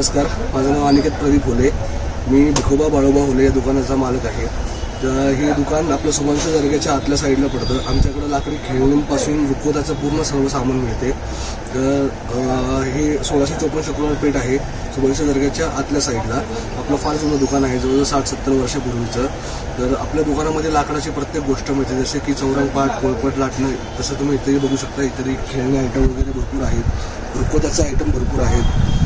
नमस्कार. माझं नाव अनिकेत प्रदीप होले. मी भिखोबा बाळोबा होले या दुकानाचा मालक आहे. तर हे दुकान आपलं सुभाष दर्ग्याच्या आतल्या साईडला पडतं. आमच्याकडं लाकडी खेळणींपासून रुखवताचं पूर्ण सर्व सामान मिळते. तर हे सोळाशे चोपन्न शुक्रवार पेठ आहे. सुभाष दर्ग्याच्या आतल्या साईडला आपलं फार जुनं दुकान आहे. जवळजवळ साठ सत्तर वर्षापूर्वीचं. तर आपल्या दुकानामध्ये लाकडाची प्रत्येक गोष्ट मिळते. जसे की चौरंगपाट पोळपट लाटणं तसं तुम्ही इथेही बघू शकता. इतरही खेळणे आयटम वगैरे भरपूर आहेत. रुखवताचं आयटम भरपूर आहेत.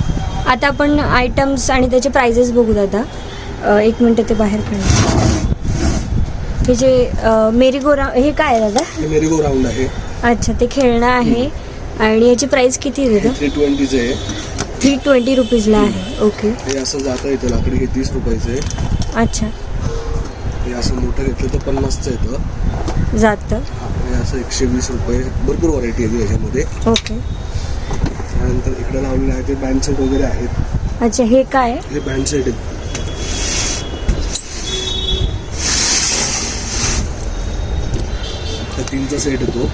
आता आपण आयटम्स आणि त्याचे प्राइजेस बघू दादा एक मिनटं ते बाहेर काढ हे जे मेरी गोरा हे काय आहे दादा? मेरीगो राऊंड आहे. अच्छा ते खेळणं आहे. आणि याची प्राइस किती आहे दादा? थ्री ट्वेंटीचं आहे. थ्री ट्वेंटी रुपीजला आहे. ओके हे असं जाता येतं लाकडी हे तीस रुपयाचं आहे. अच्छा. हे असं मोठं घेतलं तर पन्नासचं येतं जातं. हे असं एकशे वीस रुपये भरपूर व्हरायटी आहे याच्यामध्ये. ओके त्यानंतर इकडे लावलेले आहे ते बँड सेट वगैरे आहेत. अच्छा हे काय? हे बँड सेट आहेत. तीनचा सेट येतो.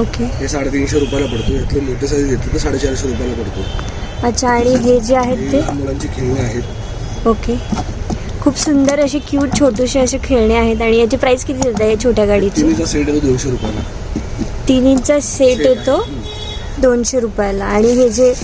ओके. हे साडेतीनशे रुपयाला पडतो. यातले मोठे साईज घेतले तर साडेचारशे रुपयाला पडतो. अच्छा आणि हे जे आहेत हे ते? लहान मुलांची खेळणी आहेत. ओके. खूप सुंदर असे क्यूट छोटेसे असे खेळणे आहेत आणि याची प्राइस किती देतात या छोट्या गाडीची? तिन्हीचा सेट येतो दोनशे रुपयाला. तिन्हीचा सेट येतो. दोनशे रुपयाला. आणि हे जे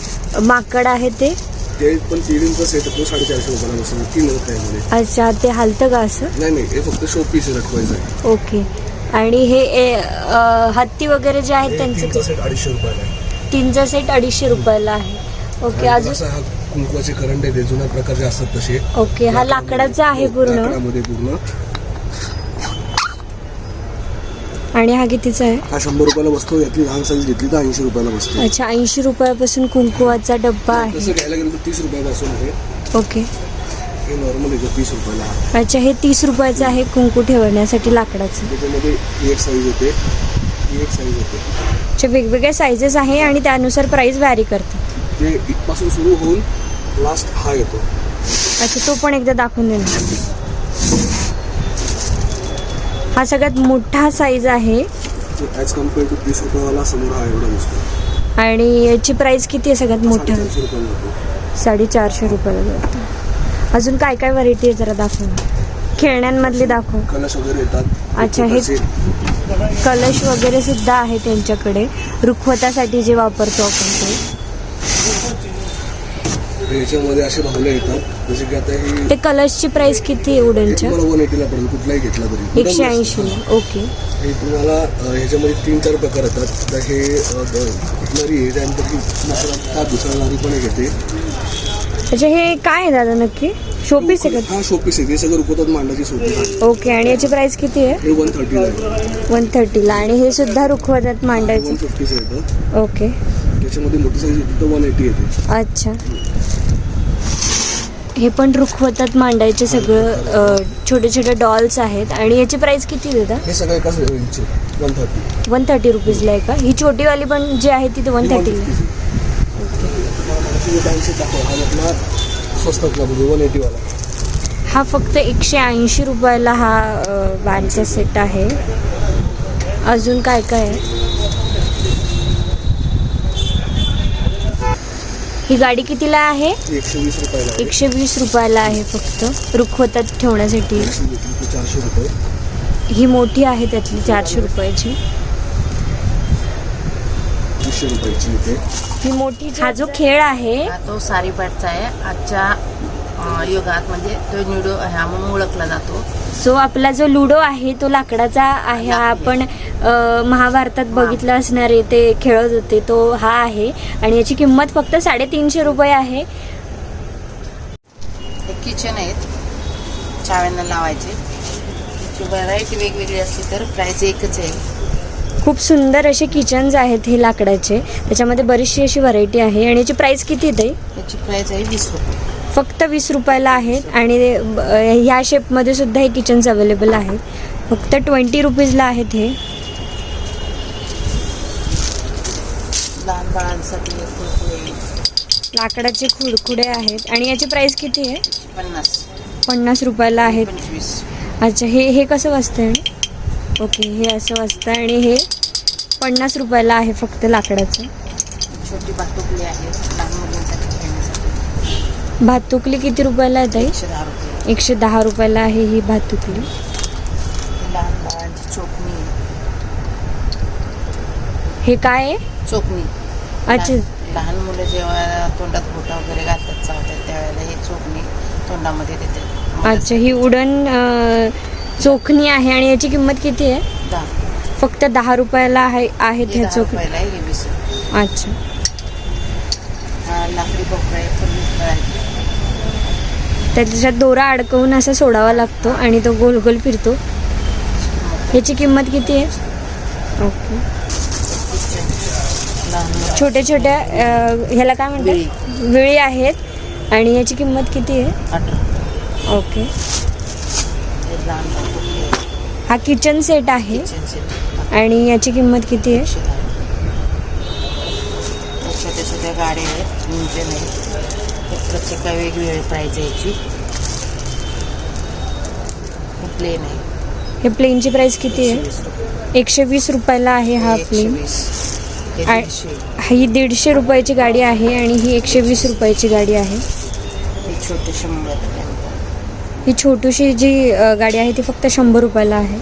माकड आहे ते? ते पण तिन्हीचा सेट येतो साडेचारशे रुपयाला बसून तीन होत त्यामध्ये अच्छा ते हलतं का असं? नाही नाही हे फक्त शो पीस रखवायचं आहे. ओके. आणि हे ए, अ, हत्ती वगैरे जे आहेत हे त्यांचे तीनचा सेट अडीचशे रुपयाला आहे. तीनचा सेट अडीचशे रुपयाला आहे. ओके आणि अजून? असा हा कुंकवाचे करंट आहे ते जुन्या प्रकारचे असतात तसे. ओके हा लाकडाचा आहे पूर्ण? लाकडामध्ये पूर्ण. आणि हा कितीचा आहे? हा शंभर रुपयाला बसतो यातली लहान साईज घेतली तर ऐंशी रुपयाला बसतो अच्छा ऐंशी रुपयापासून कुंकुवाचा डब्बा आहे. तसं घ्यायला गेलं तर तीस रुपयापासून आहे. ओके. हे नॉर्मल येतं तीस रुपयाला अच्छा हे तीस रुपयाचं आहे कुंकू ठेवण्यासाठी लाकडाचं. त्याच्यामध्ये ही एक साईज येते. ही एक साईज येते. अच्छा वेगवेगळ्या साईजेस आहे आणि त्यानुसार प्राइस व्हॅरी करते. ते इथपासून सुरू होऊन लास्ट हा येतो. अच्छा तो पण एकदा दाखवून दे ना हा सगळ्यात मोठा साईज आहे. ॲज कंपेअर टू तीस रुपयावाला समोर हा एवढा दिसतो. आणि याची प्राइस किती आहे सगळ्यात मोठा? साडेचारशे रुपयाला जातो साडेचारशे रुपयाला जातं अजून काय काय व्हरायटी आहे जरा दाखव. खेळण्यांमधली दाखव. कलश वगैरे येतात. अच्छा, हे- कलश वगैरे सुद्धा आहे त्यांच्याकडे. रुखवतासाठी जे वापरतो आपण ते. याच्यामध्ये असे भावले येतात जसे की आता ही ते कलशची प्राइस किती आहे उडनच्या? तुम्हाला वन एटीला पडेल कुठलाही घेतला तरी. एकशे ऐंशी ओके. हे तुम्हाला अ, ह्याच्यामध्ये तीन चार प्रकार येतात. तर हे अ, ग- नरी आहे त्यानंतर हा दुसरा नरी पण एक येते. अच्छा हे काय आहे दादा नक्की? शोपीस आहे हा शोपीस आहे. ते सगळं रुपवतात मांडाची शोपीस आहे का ओके आणि याची प्राइस किती आहे? हे वन थर्टीला आहे. वन थर्टीला आणि हे सुद्धा रुखवतात मांडायचं? वन फिफ्टीचं येतं ओके. त्याच्यामध्ये मोठी साईज येते तर वन एटी येते. अच्छा. हे पण रुखवतात मांडायचे सगळं छोटे छोटे डॉल्स आहेत. आणि याची प्राइस किती देता हे सगळं एकाच रेंजचे वन थर्टी वन थर्टी रुपीजला आहे का? ही छोटीवाली पण जी आहे ती वन थर्टीला हा वन एटीवाला हा फक्त एकशे ऐंशी रुपयाला हा बँडचा सेट आहे. अजून काय काय आहे? ही गाडी कितीला आहे? एकशे वीस रुपयाला आहे. एकशे वीस रुपयाला आहे फक्त. रुखवतात ठेवण्यासाठी. चारशे रुपये. ही मोठी आहे त्यातली चारशे रुपयाची. रुपयाची ही मोठी हा जो खेळ आहे हा तो सारीपाटचा आहे. आजच्या अं, युगात म्हणजे तो न्यूडो ह्या म्हणून ओळखला जातो. सो आपला जो लुडो आहे तो लाकडाचा आहे. हा आपण महाभारतात बघितलं असणारे ते खेळत होते तो हा आहे. आणि याची किंमत फक्त साडेतीनशे रुपये आहे. हे किचन आहेत. चाव्यांना लावायचे. व्हरायटी वेगवेगळी असली तर प्राईस एकच आहे. खूप सुंदर असे किचन्स आहेत हे लाकडाचे. त्याच्यामध्ये बरीचशी अशी व्हरायटी आहे. आणि याची प्राइस किती आहे याची प्राईस आहे वीस रुपये. फक्त वीस रुपयाला आहेत आणि ह्या शेपमध्ये सुद्धा हे किचन्स अवेलेबल आहेत. फक्त ट्वेंटी रुपीजला आहेत हे. लहान बाळांसाठी कुरकुरे लाकडाचे खुडखुडे आहेत. आणि याची प्राइस किती आहे? पन्नास. पन्नास रुपयाला आहेत. अच्छा हे हे कसं वाजतं ओके हे असं वाजतं आणि हे पन्नास रुपयाला आहे फक्त लाकडाचं. छोटी आहेत भातुकली किती रुपयाला आहे ताई? एकशे दहा रुपये एकशे दहा रुपयाला आहे ही भातुकली लहान बाळांची चोपणी आहे. हे काय आहे? चोपणी अच्छा. लहान- लहान मुलं जेव्हा तोंडात बोटा वगैरे घालतात चावतात त्यावेळेला हे चोपणी तोंडामध्ये देतात. अच्छा ही उडण अं, चोखणी आहे आणि याची किंमत किती आहे? दहा. फक्त दहा रुपयाला आहे आहेत हे ह्या दहा चोखणी रुपयाला आहे हे वीस रुपये. अच्छा लाकडी भोपळा आहे. खेळायची त्याच्यात दोरा अडकवून असा सोडावा लागतो आणि तो गोल गोल फिरतो. ह्याची किंमत किती आहे? ओके छोट्या छोट्या ह्याला काय म्हणतात? विळी. आहेत आणि याची किंमत किती आहे? ओके. हे किचन सेट आहे आणि याची किंमत किती आहे? छोट्या छोट्या गाड्या आहेत प्रत्येका वेगवेगळी प्राईज आहे याची प्लेन आहे. हे प्लेनची प्राइस किती आहे? एकशे वीस रुपयाला आहे हा प्लेन हे दीडशे. रुपयाची गाडी आहे आणि ही एकशे वीस रुपयाची गाडी आहे. हे छोटीशी जी गाडी आहे ती फक्त शंभर रुपयाला आहे.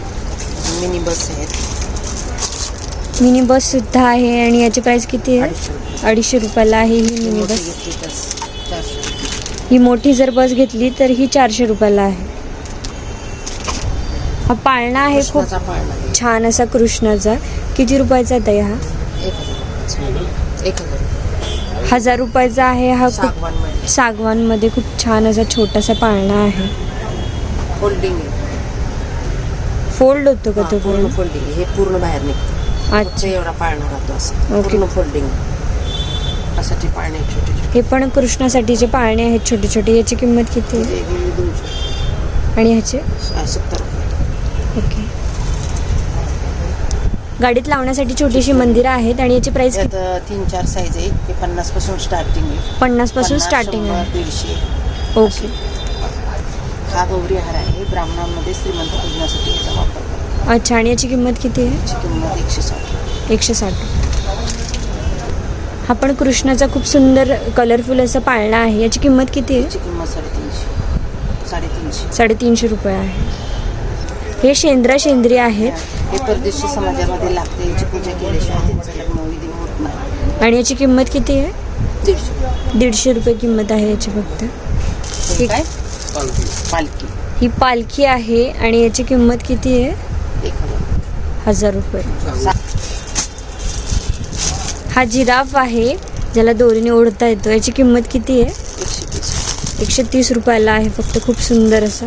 मिनी बस आहेत मिनी बस सुद्धा आहे आणि याची प्राइस किती आहे? अडीचशे रुपये. अडीचशे रुपयाला आहे ही मिनी बस. ही मोठी जर बस घेतली तर ही चारशे रुपयाला आहे. हा पाळणा आहे खूप. छान असा कृष्णाचा. किती रुपयाचा आहे हा? हजार. रुपयाचा आहे हा खूप सागवानमध्ये. खूप छान असा छोटासा पाळणा आहे. फोल्डिंग फोल्ड होतो का तो पूर्ण फोल्डिंग. हे पूर्ण बाहेर निघतं. अच्छा. एवढा पाळणा राहतो असं. पूर्ण फोल्डिंग असाठी पाळणे आहेत छोटे छोटे? हे पण कृष्णासाठीचे पाळणे आहेत छोटे छोटे याची किंमत किती? आहे दोनशे आणि ह्याचे? स- सत्तर रुपये. ओके. गाडीत लावण्यासाठी छोटीशी मंदिरं आहेत आणि याची प्राइस त्यात अ, तीन चार साईज आहे हे पन्नासपासून स्टार्टिंग आहे. पन्नासपासून पन्नास, स्टार्टिंग शंभर, आहे. दीडशे. ओके. हा गौरी हार आहे. ब्राह्मणांमध्ये श्रीमंत पूजनासाठी याचा वापर करतात. अच्छा आणि याची किंमत किती आहे? याची किंमत एकशे साठ. एकशे साठ. हा पण कृष्णाचा खूप सुंदर कलरफुल असं पाळणा आहे. याची किंमत किती आहे? किंमत साडेतीनशे. साडेतीनशे. साडेतीनशे रुपये आहे. हे शेंद्रा शेंद्री आहेत हे परदेशी समाजामध्ये लागते. याची पूजा केल्याशिवाय त्यांचं लग्न विधी होत नाही. आणि याची किंमत किती आहे? दीडशे. दीडशे रुपये किंमत आहे याची फक्त. हे ठीक. काय? पालखी. पालखी ही पालखी आहे आणि याची किंमत किती आहे? एक हजार. हजार रुपये. सा- हा जिराफ आहे ज्याला दोरीने ओढता येतो. याची किंमत किती आहे? एकशे तीस रुपयाला आहे. फक्त खूप सुंदर असं.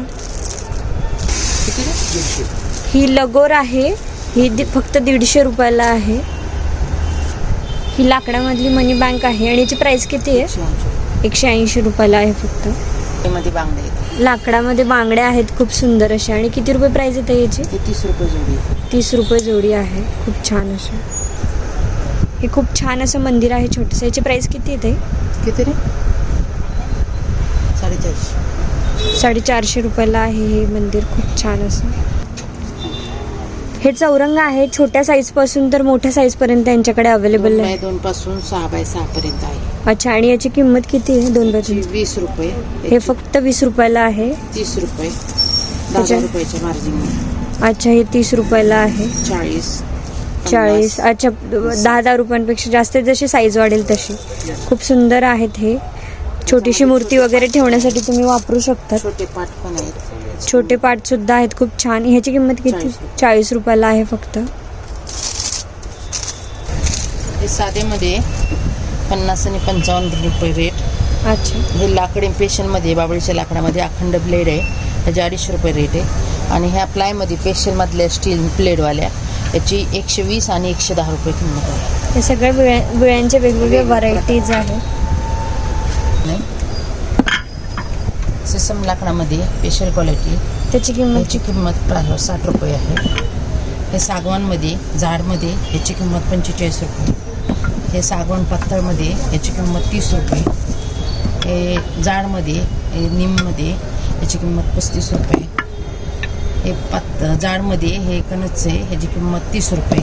ही लगोर आहे. ही फक्त दीडशे रुपयाला आहे. ही लाकडामधली मनी बँक आहे. आणि याची प्राइस किती आहे? एकशे ऐंशी रुपयाला आहे फक्त. मध्ये बांगडे आहेत. लाकडामध्ये बांगड्या आहेत. खूप सुंदर अशा. आणि किती रुपये प्राइस येते याची? तीस रुपये जोडी. तीस रुपये जोडी आहे. खूप छान असं हे खूप छान असं मंदिर आहे छोटंसं. याची प्राइस किती येते किती रे? साडेचारशे. साडेचारशे रुपयाला आहे हे मंदिर. खूप छान असं. हे चौरंग आहे. छोट्या साईजपासून तर मोठ्या साईजपर्यंत यांच्याकडे अवेलेबल आहे. बाय दोन पासून सहा बाय सहा पर्यंत आहे. अच्छा आणि याची किंमत किती आहे? दोन बाजू वीस रुपये. हे फक्त वीस रुपयाला आहे. तीस रुपये. दहा रुपयाच्या मार्जिन अच्छा हे तीस रुपयाला आहे. चाळीस. चाळीस अच्छा दहा दहा रुपयांपेक्षा जास्त जशी साईज वाढेल तशी. खूप सुंदर आहेत हे. छोटीशी मूर्ती वगैरे ठेवण्यासाठी तुम्ही वापरू शकता छोटे पाट पण आहेत. छोटे पाट सुद्धा आहेत खूप छान. ह्याची किंमत किती? चाळीस रुपये. चाळीस रुपयाला आहे फक्त. हे साधेमध्ये पन्नास आणि पंचावन्न रुपये रेट अच्छा. हे लाकडी पेशलमध्ये बाबळीच्या लाकडामध्ये अखंड ब्लेड आहे. त्याचे अडीचशे रुपये रेट आहे. आणि ह्या प्लायमध्ये पेशलमधल्या स्टील प्लेडवाल्या याची एकशे वीस आणि एकशे दहा रुपये किंमत आहे. हे सगळ्या विळ्या विळ्यांच्या वेगवेगळ्या व्हरायटीज आहेत. नाही. सिसम लाकडामध्ये स्पेशल क्वालिटी त्याची किंमत? याची किंमत प्रा- साठ रुपये आहे. हे सागवानमध्ये जाडमध्ये याची किंमत पंचेचाळीस रुपये. हे सागवान पातळमध्ये याची किंमत तीस रुपये. हे जाडमध्ये हे निममध्ये याची किंमत पस्तीस रुपये. हे पात जाडमध्ये हे कणस आहे ह्याची किंमत तीस रुपये.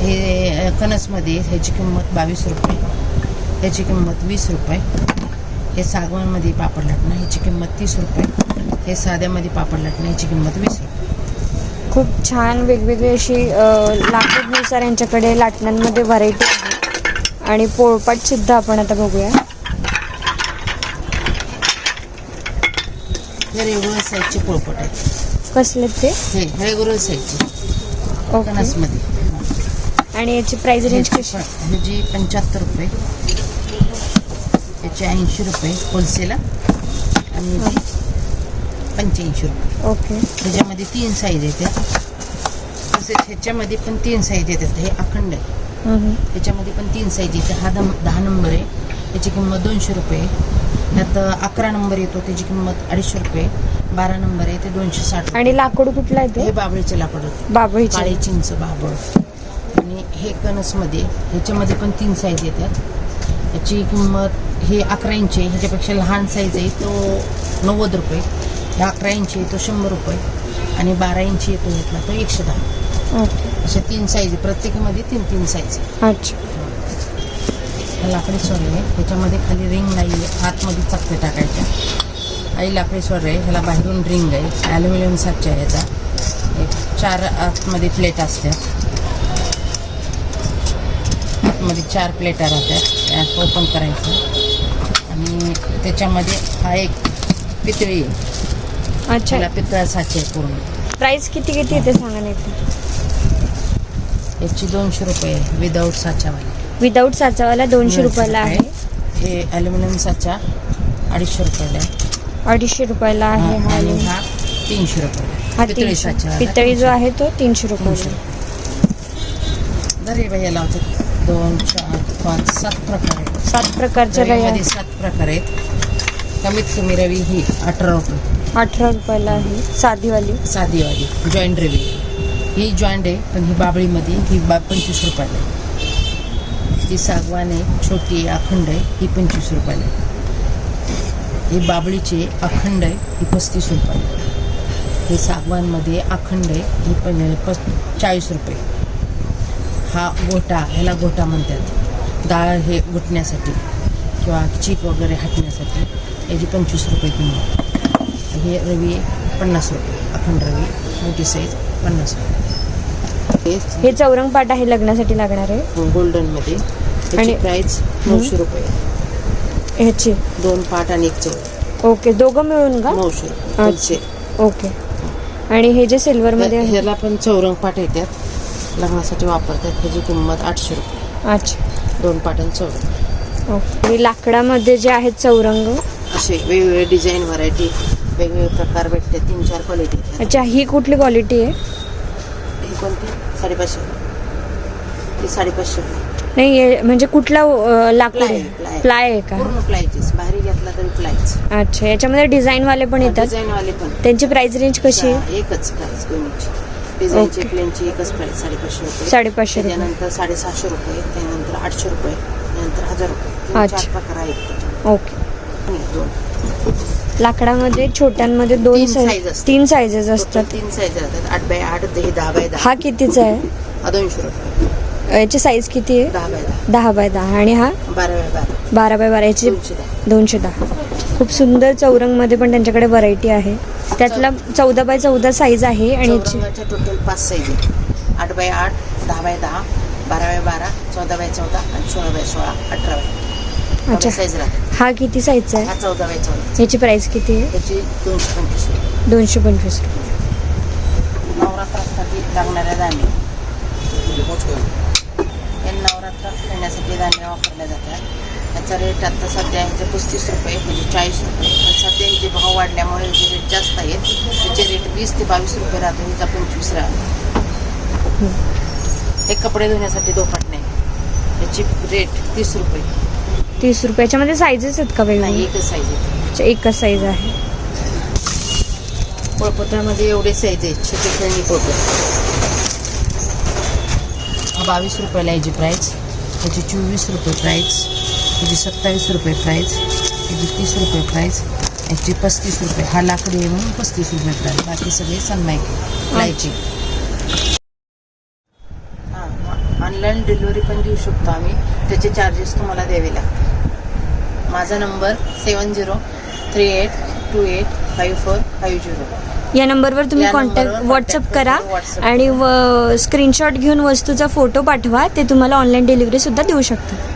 हे कणसमध्ये ह्याची किंमत बावीस रुपये. ह्याची किंमत वीस रुपये. हे सागवानमध्ये पापड लाटणं ह्याची किंमत तीस रुपये. हे साध्यामध्ये पापड लाटणं ह्याची किंमत वीस रुपये. खूप छान वेगवेगळी अशी लाकूडनुसार यांच्याकडे लाटण्यांमध्ये व्हरायटी आहे. आणि पोळपाट सुद्धा आपण आता बघूया. हे रेग्युलर साईजचे पोळपट आहेत. कसले ते? हे साईजचे ओके. कणसमध्ये आणि याची प्राइस रेंज कशी? ह्याची पंच्याहत्तर रुपये. याचे ऐंशी रुपये होलसेल आणि पंच्याऐंशी रुपये. ओके. ह्याच्यामध्ये तीन साईज येतात तसेच ह्याच्यामध्ये पण तीन साईज येतात. हे अखंड आहे. हम्म. ह्याच्यामध्ये पण तीन साईज येते. हा दम दहा नंबर आहे. त्याची किंमत दोनशे रुपये त्यात अकरा नंबर येतो. त्याची किंमत अडीचशे रुपये बारा नंबर आहे ते दोनशे साठ. आणि लाकूड कुठलं आहे हे ते बाबळीचे लाकूड होते बाबळीचे काळे चिंच बाबळ आणि हे कणसमध्ये ह्याच्यामध्ये पण तीन साईज येतात. याची किंमत हे अकरा इंची आहे. ह्याच्यापेक्षा लहान साईज आहे. तो नव्वद रुपये. हे अकरा इंची आहे तो शंभर रुपये. आणि बारा इंची येतो ह्यातला तो एकशे दहा. ओके. अशा तीन साईज आहे. प्रत्येकीमध्ये तीन तीन साईज आहे. अच्छा. हा लाकडी स्वर आहे. ह्याच्यामध्ये खाली रिंग नाही आहे आतमध्ये चकते टाकायच्या. आई लाकडी स्वर आहे ह्याला बाहेरून रिंग आहे ॲल्युमिनियम साच्या आहे ह्याचा एक चार आतमध्ये प्लेट असतात आतमध्ये चार प्लेटा राहतात ओपन करायचं. आणि त्याच्यामध्ये हा एक पितळी आहे. अच्छा. पितळा साचे पूर्ण. प्राइस किती किती आहे ते सांगा नाही याची दोनशे रुपये विदाऊट साच्यावाली विदाऊट साचावाला दोनशे रुपयाला आहे. हे ॲल्युमिनियम साचा अडीचशे रुपयाला आहे. अडीचशे रुपयाला आहे हा आणि हा. तीनशे रुपये हा पितळी तीनशे पितळी जो आहे तो तीनशे रुपयाला दर बाई लावते दोन चार पाच सात प्रकार आहेत. सात प्रकारच्या रया रवीमध्ये सात प्रकार आहेत. कमीत कमी रवी ही अठरा रुपये. अठरा रुपयाला आहे. साधीवाली. साधीवाली जॉईंट रवी. ही जॉईंट आहे पण ही बाबळीमध्ये ही बा पंचवीस रुपयाला आहे. ती सागवान आहे छोटी आहे अखंड आहे ही पंचवीस रुपयाला आहे. ही बाबळीची अखंड आहे ही पस्तीस रुपयाला आहे. हे सागवानमध्ये अखंड आहे ही पण पस चाळीस रुपये. हा गोटा ह्याला गोटा म्हणतात. डाळ हे घुटण्यासाठी किंवा चीक वगैरे हटण्यासाठी याची पंचवीस रुपये किंमत. हे रवी पन्नास रुपये अखंड रवी मोठी साईज पन्नास रुपये. हे हे चौरंग पाट आहे लग्नासाठी लागणार. आहे गोल्डनमध्ये. त्याची आणि- प्राईस नऊशे रुपये. ह्याची? दोन पाट आणि एक चौर ओके दोघं मिळून का? नऊशे रुपये ओके. आणि हे जे सिल्वर मध्ये आहे? ह्याला पण चौरंग पाट येतात. लग्नासाठी वापरतात. त्याची किंमत आठशे रुपये. अच्छा. दोन पाट आणि चौरंग. ओके. आणि लाकडामध्ये जे आहेत चौरंग? असे वेगवेगळे डिझाईन व्हरायटी वेगवेगळे प्रकार भेटते तीन चार क्वालिटी अच्छा ही कुठली क्वालिटी आहे? ही कोणती? साडेपाचशे. ही साडेपाचशे. नाही म्हणजे कुठला अं, लाकूड Ply, आहे. प्लाय आहे का? पूर्ण प्लायचीच बाहेर घेतला तरी प्लायच अच्छा याच्यामध्ये डिझाईन वाले पण येतात? डिझाईन वाले पण. त्यांची प्राइस रेंज कशी आहे? एकच प्राइस दोन्हीची. डिझाईनची Okay. प्लेनची एकच प्राइस साडेपाचशे रुपये. साडेपाचशे रुपये. त्याच्यानंतर साडेसहाशे रुपये त्यानंतर आठशे रुपये त्यानंतर हजार रुपये. तीन अच्छा. चार प्रकार आहेत त्याच्यात. ओके. दोन. लाकडामध्ये छोट्यांमध्ये दोन तीन size असतात. तीन Total असतात. तीन साईज राहतात आठ बाय आठ दही दहा बाय दहा. हा कितीचा आहे? हा दोनशे रुपये. याची साईज किती आहे? दहा बाय दहा. दहा बाय दहा. आणि हा? बारा बाय बारा. बारा बाय बारा. याची दोनशे दहा. दोनशे दहा. खूप सुंदर चौरंगमध्ये पण त्यांच्याकडे व्हरायटी आहे. त्यातला चौदा बाय चौदा साईज आहे आणि याची चौरंगाच्या टोटल पाच साईज आहेत. आठ बाय आठ दहा बाय दहा बारा बाय बारा चौदा बाय चौदा आणि सोळा बाय सोळा अठरा बाय अच्छा. साईज राहतात. हा किती साईजचा आहे? चौदा बाय चौदा. याची प्राइस किती आहे? त्याची दोनशे पंचवीस रुपये. दोनशे पंचवीस रुपये. नवरात्रासाठी लागणाऱ्या हे नवरात्रात खेळण्यासाठी दांड्या वापरल्या जातात. याचा रेट आता सध्या ह्याचे पस्तीस रुपये म्हणजे चाळीस रुपये. पण सध्या ह्याचे भाव वाढल्यामुळे ह्याचे रेट जास्त आहेत त्याचे रेट वीस ते बावीस रुपये राहतो ह्याचा पंचवीस राहतो. हे कपडे धुण्यासाठी दोपाट नाही. याची रेट तीस रुपये. तीस रुपये. याच्यामध्ये साईजेस आहेत का नाही वेगवेगळे एकच साईज अच्छा, एकच साईज आहे. पोळपत्रामध्ये एवढे साईज आहेत छोटी खेळणी पोळपत हा बावीस रुपयाला याची प्राईस त्याची चोवीस रुपये प्राईस याची सत्तावीस रुपये प्राईस याची तीस रुपये प्राईस याची पस्तीस रुपये. हा लाकडी आहे म्हणून पस्तीस रुपये प्राईस बाकी सगळे सनमाईक प्लायची हां ऑनलाईन डिलिव्हरी पण देऊ शकतो आम्ही. त्याचे चार्जेस तुम्हाला द्यावे लागतात माझा number seven zero three eight two eight five four five zero या नंबरवर तुम्ही कॉन्टॅक्ट व्हॉट्सअप करा आणि स्क्रीनशॉट घेऊन वस्तूचा फोटो पाठवा ते तुम्हाला ऑनलाईन डिलिव्हरी सुद्धा देऊ शकतात.